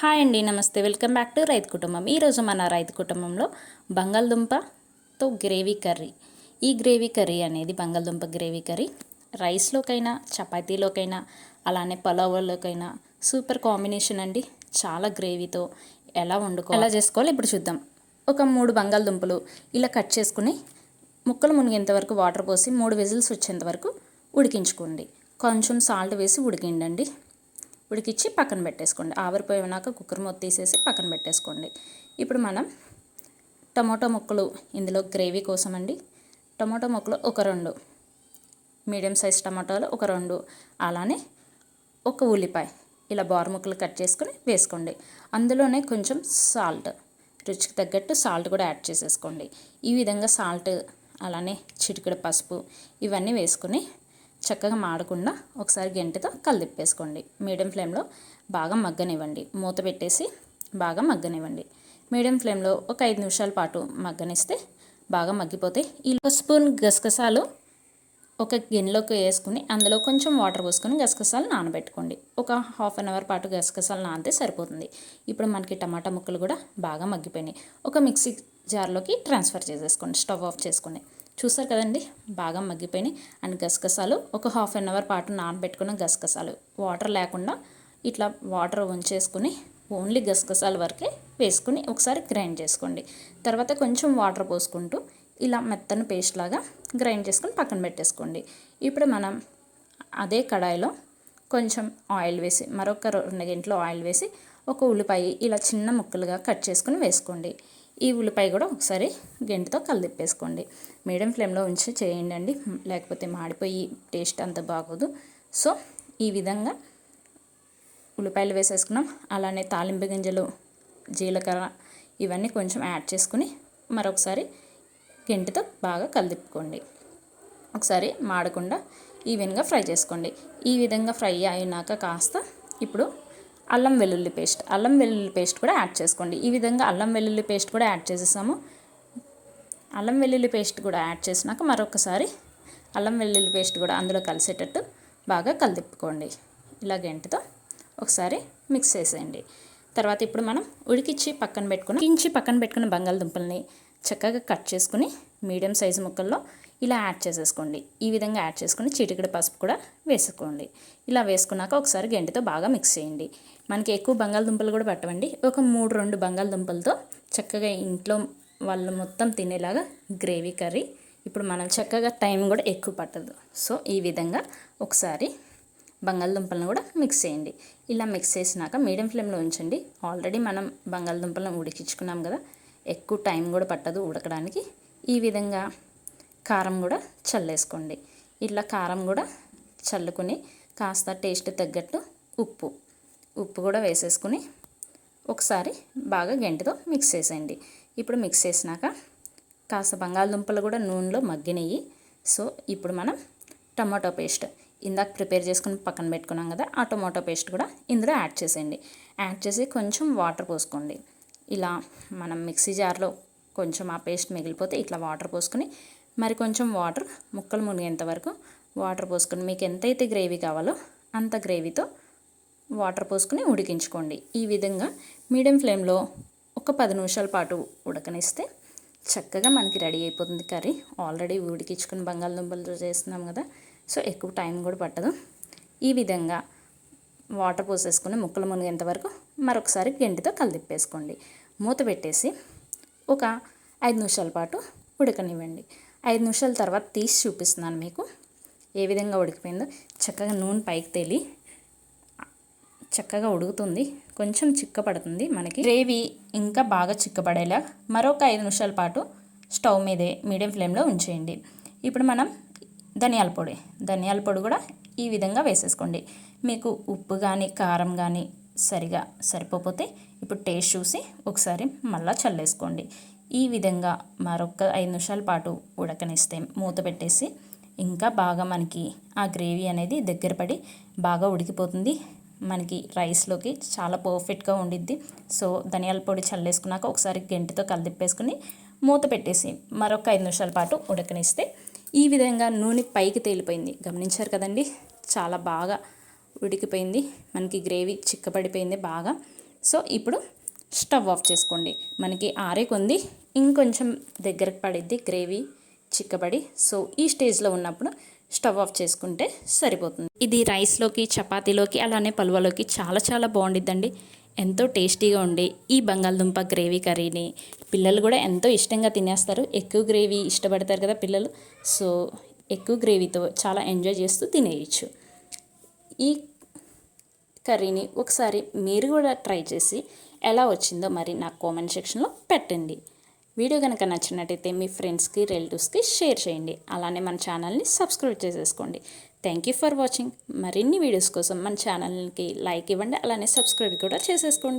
Hi అండి నమస్తే. Welcome back to రైతు కుటుంబం. ఈరోజు మన రైతు కుటుంబంలో బంగాళదుంపతో గ్రేవీ కర్రీ. ఈ గ్రేవీ కర్రీ అనేది బంగాళదుంప గ్రేవీ కర్రీ. రైస్లోకైనా చపాతీలోకైనా అలానే పలావులోకైనా సూపర్ కాంబినేషన్ అండి. చాలా గ్రేవీతో ఎలా వండుకో ఎలా చేసుకోవాలి ఇప్పుడు చూద్దాం. ఒక మూడు బంగాళదుంపలు ఇలా కట్ చేసుకుని ముక్కలు మునిగేంత వరకు వాటర్ పోసి మూడు విజిల్స్ వచ్చేంత వరకు ఉడికించుకోండి. కొంచెం సాల్ట్ వేసి ఉడికిండండి. ఉడికిచ్చి పక్కన పెట్టేసుకోండి. ఆవిరిపోయినాక కుక్కర్ మూత తీసేసి పక్కన పెట్టేసుకోండి. ఇప్పుడు మనం టమాటో ముక్కలు ఇందులో గ్రేవీ కోసం అండి టమాటో ముక్కలు ఒక రెండు మీడియం సైజ్ టమాటాలు ఒక రెండు అలానే ఒక ఉల్లిపాయ ఇలా బార్ ముక్కలు కట్ చేసుకొని వేసుకోండి. అందులోనే కొంచెం సాల్ట్ రుచికి తగ్గట్టు సాల్ట్ కూడా యాడ్ చేసేసుకోండి. ఈ విధంగా సాల్ట్ అలానే చిటికెడు పసుపు ఇవన్నీ వేసుకొని చక్కగా మాడకుండా ఒకసారి గంటతో కలిదిప్పేసుకోండి మీడియం ఫ్లేమ్లో బాగా మగ్గనివ్వండి. మూత పెట్టేసి బాగా మగ్గనివ్వండి. మీడియం ఫ్లేమ్లో ఒక ఐదు నిమిషాల పాటు మగ్గనిస్తే బాగా మగ్గిపోతే ఈ ఒక స్పూన్ గసగసాలు ఒక గిన్నెలోకి వేసుకుని అందులో కొంచెం వాటర్ పోసుకొని గసగసాలు నానబెట్టుకోండి. ఒక హాఫ్ అన్ అవర్ పాటు గసగసాలు నానితే సరిపోతుంది. ఇప్పుడు మనకి టమాటా ముక్కలు కూడా బాగా మగ్గిపోయినాయి. ఒక మిక్సీ జార్లోకి ట్రాన్స్ఫర్ చేసేసుకోండి. స్టవ్ ఆఫ్ చేసుకోండి చూసారు కదండి? బాగా మగ్గిపోయినాయి. అండ్ గసగసాలు ఒక హాఫ్ అన్ అవర్ పాటు నానబెట్టుకున్న గసగసాలు. వాటర్ లేకుండా ఇట్లా వాటర్ ఉంచేసుకుని ఓన్లీ గసగసాల వరకే వేసుకుని ఒకసారి గ్రైండ్ చేసుకోండి. తర్వాత కొంచెం వాటర్ పోసుకుంటూ ఇలా మెత్తని పేస్ట్ లాగా గ్రైండ్ చేసుకుని పక్కన పెట్టేసుకోండి. ఇప్పుడు మనం అదే కడాయిలో కొంచెం ఆయిల్ వేసి మరొక రెండు గంటలు ఆయిల్ వేసి ఒక ఉల్లిపాయ ఇలా చిన్న ముక్కలుగా కట్ చేసుకుని వేసుకోండి. ఈ ఉల్లిపాయ కూడా ఒకసారి గెంటితో కలిదిప్పేసుకోండి. మీడియం ఫ్లేమ్లో ఉంచి చేయండి అండి. లేకపోతే మాడిపోయి టేస్ట్ అంత బాగోదు. సో ఈ విధంగా ఉల్లిపాయలు వేసేసుకున్నాం. అలానే తాలింపు గింజలు జీలకర్ర ఇవన్నీ కొంచెం యాడ్ చేసుకుని మరొకసారి గెంటితో బాగా కలిదిప్పుకోండి. ఒకసారి మాడకుండా ఈవెన్గా ఫ్రై చేసుకోండి. ఈ విధంగా ఫ్రై అయినాక కాస్త ఇప్పుడు అల్లం వెల్లుల్లి పేస్ట్. అల్లం వెల్లుల్లి పేస్ట్ కూడా యాడ్ చేసుకోండి. ఈ విధంగా అల్లం వెల్లుల్లి పేస్ట్ కూడా యాడ్ చేసేసాము. అల్లం వెల్లుల్లి పేస్ట్ కూడా యాడ్ చేసినాక మరొకసారి అల్లం వెల్లుల్లి పేస్ట్ కూడా అందులో కలిసేటట్టు బాగా కలిదిప్పుకోండి. ఇలా గంటతో ఒకసారి మిక్స్ చేసేయండి. తర్వాత ఇప్పుడు మనం ఉడికిచ్చి పక్కన పెట్టుకుని ఇంచి పక్కన పెట్టుకున్న బంగాళదుంపల్ని చక్కగా కట్ చేసుకుని మీడియం సైజు ముక్కల్లో ఇలా యాడ్ చేసేసుకోండి. ఈ విధంగా యాడ్ చేసుకుని చిటికెడ పసుపు కూడా వేసుకోండి. ఇలా వేసుకున్నాక ఒకసారి గంటితో బాగా మిక్స్ చేయండి. మనకి ఎక్కువ బంగాళదుంపలు కూడా పట్టవండి. ఒక మూడు రెండు బంగాళదుంపలతో చక్కగా ఇంట్లో వాళ్ళు మొత్తం తినేలాగా గ్రేవీ కర్రీ ఇప్పుడు మనం చక్కగా టైం కూడా ఎక్కువ పట్టదు. సో ఈ విధంగా ఒకసారి బంగాళదుంపలను కూడా మిక్స్ చేయండి. ఇలా మిక్స్ చేసినాక మీడియం ఫ్లేమ్లో ఉంచండి. ఆల్రెడీ మనం బంగాళదుంపలను ఉడికించుకున్నాం కదా. ఎక్కువ టైం కూడా పట్టదు ఉడకడానికి. ఈ విధంగా కారం కూడా చల్లేసుకోండి. ఇట్లా కారం కూడా చల్లుకుని కాస్త టేస్ట్ తగ్గట్టు ఉప్పు ఉప్పు కూడా వేసేసుకుని ఒకసారి బాగా గంటితో మిక్స్ చేసేయండి. ఇప్పుడు మిక్స్ చేసినాక కాస్త బంగాళదుంపలు కూడా నూనెలో మగ్గినవి సో ఇప్పుడు మనం టమాటో పేస్ట్ ఇందాక ప్రిపేర్ చేసుకుని పక్కన పెట్టుకున్నాం కదా ఆ టమాటో పేస్ట్ కూడా ఇందులో యాడ్ చేసేయండి. యాడ్ చేసి కొంచెం వాటర్ పోసుకోండి. ఇలా మనం మిక్సీ జార్లో కొంచెం ఆ పేస్ట్ మిగిలిపోతే ఇట్లా వాటర్ పోసుకొని మరి కొంచెం వాటర్ ముక్కలు మునిగేంత వరకు వాటర్ పోసుకొని మీకు ఎంతైతే గ్రేవీ కావాలో అంత గ్రేవీతో వాటర్ పోసుకుని ఉడికించుకోండి. ఈ విధంగా మీడియం ఫ్లేమ్లో ఒక పది నిమిషాల పాటు ఉడకనిస్తే చక్కగా మనకి రెడీ అయిపోతుంది కర్రీ. ఆల్రెడీ ఉడికించుకుని బంగాళదుంపలతో చేస్తున్నాం కదా సో ఎక్కువ టైం కూడా పట్టదు. ఈ విధంగా వాటర్ పోసేసుకుని ముక్కలు మునిగేంత వరకు మరొకసారి గంటితో కలిదిప్పేసుకోండి మూత పెట్టేసి ఒక ఐదు నిమిషాల పాటు ఉడకనివ్వండి. ఐదు నిమిషాల తర్వాత తీసి చూపిస్తున్నాను మీకు. ఏ విధంగా ఉడికిపోయిందో చక్కగా నూనె పైకి తేలి చక్కగా ఉడుకుతుంది. కొంచెం చిక్కపడుతుంది మనకి. గ్రేవీ ఇంకా బాగా చిక్కపడేలా మరొక ఐదు నిమిషాల పాటు స్టవ్ మీదే మీడియం ఫ్లేమ్లో ఉంచేయండి. ఇప్పుడు మనం ధనియాల పొడి ధనియాల పొడి కూడా ఈ విధంగా వేసేసుకోండి. మీకు ఉప్పు కానీ కారం కానీ సరిగా సరిపోతే ఇప్పుడు టేస్ట్ చూసి ఒకసారి మళ్ళీ చల్లేసుకోండి. ఈ విధంగా మరొక ఐదు నిమిషాల పాటు ఉడకనిస్తే మూత పెట్టేసి ఇంకా బాగా మనకి ఆ గ్రేవీ అనేది దగ్గర పడి బాగా ఉడికిపోతుంది. మనకి రైస్లోకి చాలా పర్ఫెక్ట్గా ఉండిద్ది. సో ధనియాల పొడి చల్లేసుకున్నాక ఒకసారి గంటితో కలిదిప్పేసుకుని మూత పెట్టేసి మరొక ఐదు నిమిషాల పాటు ఉడకనిస్తే ఈ విధంగా నూనె పైకి తేలిపోయింది. గమనించారు కదండి? చాలా బాగా ఉడికిపోయింది. మనకి గ్రేవీ చిక్కబడిపోయింది బాగా. సో ఇప్పుడు స్టవ్ ఆఫ్ చేసుకోండి. మనకి ఆరే కొంది ఇంకొంచెం దగ్గరకు పడిద్ది గ్రేవీ చిక్కబడి. సో ఈ స్టేజ్లో ఉన్నప్పుడు స్టవ్ ఆఫ్ చేసుకుంటే సరిపోతుంది. ఇది రైస్లోకి చపాతీలోకి అలానే పలువలోకి చాలా చాలా బాగుండిద్దండి. ఎంతో టేస్టీగా ఉండే ఈ బంగాళదుంప గ్రేవీ కర్రీని. పిల్లలు కూడా ఎంతో ఇష్టంగా తినేస్తారు. ఎక్కువ గ్రేవీ ఇష్టపడతారు కదా పిల్లలు. సో ఎక్కువ గ్రేవీతో చాలా ఎంజాయ్ చేస్తూ తినేయచ్చు. ఈ కర్రీని ఒకసారి మీరు కూడా ట్రై చేసి ఎలా వచ్చిందో మరి నాకు కామెంట్ సెక్షన్లో పెట్టండి. వీడియో కనుక నచ్చినట్టయితే మీ ఫ్రెండ్స్కి రిలేటివ్స్కి షేర్ చేయండి. అలానే మన ఛానల్ని సబ్స్క్రైబ్ చేసేసుకోండి. థ్యాంక్ యూ ఫర్ వాచింగ్ మరిన్ని వీడియోస్ కోసం మన ఛానల్కి లైక్ ఇవ్వండి. అలానే సబ్స్క్రైబ్ కూడా చేసేసుకోండి.